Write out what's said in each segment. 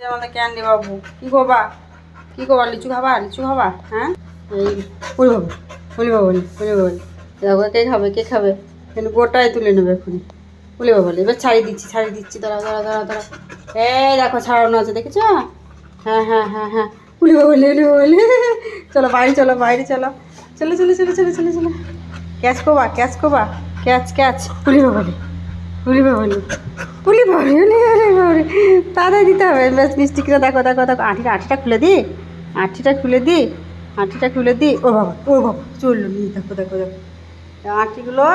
আমাদের ক্যান্ডি বাবু। কি কি লিচু খাবা? লিচু খাবা? হ্যাঁ? এই বাবু বলি বাবু বলি বলি। বাবু কে খাবে, কে গোটাই তুলে নেবে এখনই বলি বাবু এবার ছাড়িয়ে দিচ্ছি ছাড়িয়ে দিচ্ছি দাঁড়া দাঁড়া দাঁড়া দাঁড়া এই দেখো, ছাড়ানো আছে, দেখেছ? হ্যাঁ হ্যাঁ হ্যাঁ হ্যাঁ। উলি বাবু বলি বলি। চলো, বাইরে চলো বাইরে চলো। চলো চলো চলো চলো চলো চলো। ক্যাচ কোবা ক্যাচ কোবা ক্যাচ ক্যাচ। উলি বাবু বলি বাবু বলি উলি উলি বাবরি তাড়াতাড়ি দিতে হবে। বেশ মিষ্টিটা দেখো দেখো দেখো। আঁটিটা আঁটিটা খুলে দিই আঁটিটা খুলে দিই আঁটিটা খুলে দিই ও বাবা ও বাবা চলল নিয়ে দেখো দেখো দেখো। আঁটিগুলো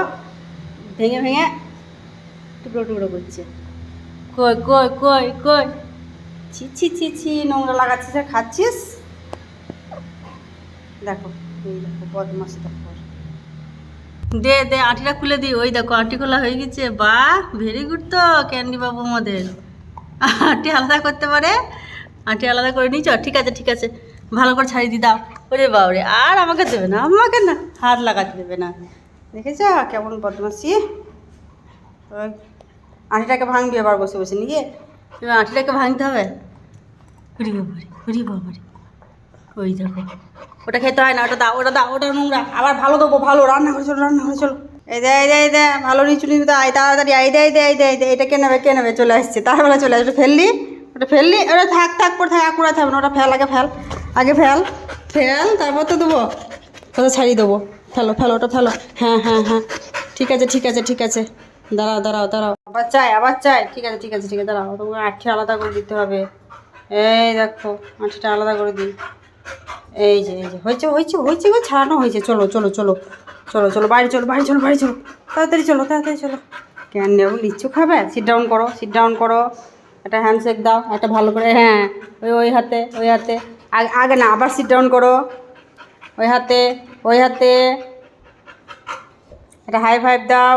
ভেঙে ভেঙে টুকরো টুকরো করছে। কই কই কই কই? ছি ছি ছি ছি, নোংরা লাগাচ্ছিস আর খাচ্ছিস? দেখো, এই দেখো বদমাস দেখো। দে দে, আঁটিটা খুলে দি। ওই দেখো, আঁটি খোলা হয়ে গেছে। বাহ ভেরি গুড তো, ক্যান্ডি বাবু আমাদের। আঁটি আলাদা করতে পারে? আঁটি আলাদা করে নিয়েছ? ঠিক আছে ঠিক আছে। ভালো করে ছাড়িয়ে দি, দাও। ওরে বাবরে, আর আমাকে দেবে না, আমাকে না। হাত লাগাতে দেবে না। দেখেছ কেমন বদমাসি আঁটিটাকে ভাঙবি আবার বসে বসে নিয়ে। এবার আঁটিটাকে ভাঙতে হবে। উরি বাবারে উরি বাবারে। ওই দেখো, ওটা খেতে হয় না, ওটা দাও ওটা দাও, ওটা নোংরা। আবার ভালো দেবো, ভালো, রান্না করে চলো, রান্না করে চলো। এই দে এই দে এই দে, ভালো নিচু নিচু আয়, তাড়াতাড়ি আই দে, এই দে এই দে এই দে, এটা কে নেবে নেবে? চলে আসছে। তারবেলা চলে আসবে, ফেললি, ওটা ফেললি, ওটা থাক থাক পর থাক আকুড়া থাকবে না, ওটা ফেল, আগে ফেল আগে ফেল ফেল, তারপর তো দেবো ওটা ছাড়িয়ে দেবো, ফেলো ফেলো, ওটা ফেলো হ্যাঁ হ্যাঁ হ্যাঁ ঠিক আছে ঠিক আছে ঠিক আছে, দাঁড়াও দাঁড়াও দাঁড়াও, আবার চাই আবার চাই, ঠিক আছে ঠিক আছে ঠিক আছে, দাঁড়াও, তোমাকে আঠি আলাদা করে দিতে হবে, এই দেখো আঠিটা আলাদা করে দিই, এই যে এই যে, হয়েছে হয়েছে হয়েছে গো, ছাড়ানো হয়েছে, চলো চলো চলো চলো চলো বাড়ি চলো বাড়ি চলো বাড়ি চলো। তাড়াতাড়ি চলো তাড়াতাড়ি চলো। কেন নেব লিচু খাবে? সিট ডাউন করো সিট ডাউন করো। একটা হ্যান্ডশেক দাও, একটা ভালো করে হ্যাঁ ওই ওই হাতে ওই হাতে। আগে আগে না, আবার সিট ডাউন করো। ওই হাতে ওই হাতে। একটা হাই ফাইভ দাও।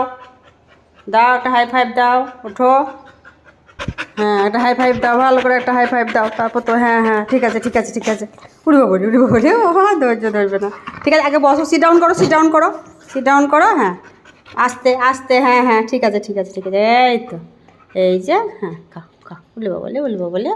দাও, একটা হাই ফাইভ দাও, ওঠো। হ্যাঁ একটা হাই ফাইভ দাও, ভালো করে একটা হাই ফাইভ দাও। তারপর তো হ্যাঁ হ্যাঁ ঠিক আছে ঠিক আছে ঠিক আছে। উঠবো বলি উঠবো বলি, ও বাবা ধৈর্য ধরবে না। ঠিক আছে, আগে বসো সিট ডাউন করো সিট ডাউন করো সিট ডাউন করো হ্যাঁ। আস্তে আস্তে হ্যাঁ হ্যাঁ ঠিক আছে ঠিক আছে ঠিক আছে। এই তো, এই যে হ্যাঁ খা খা উলবো বলে উলবো বলে।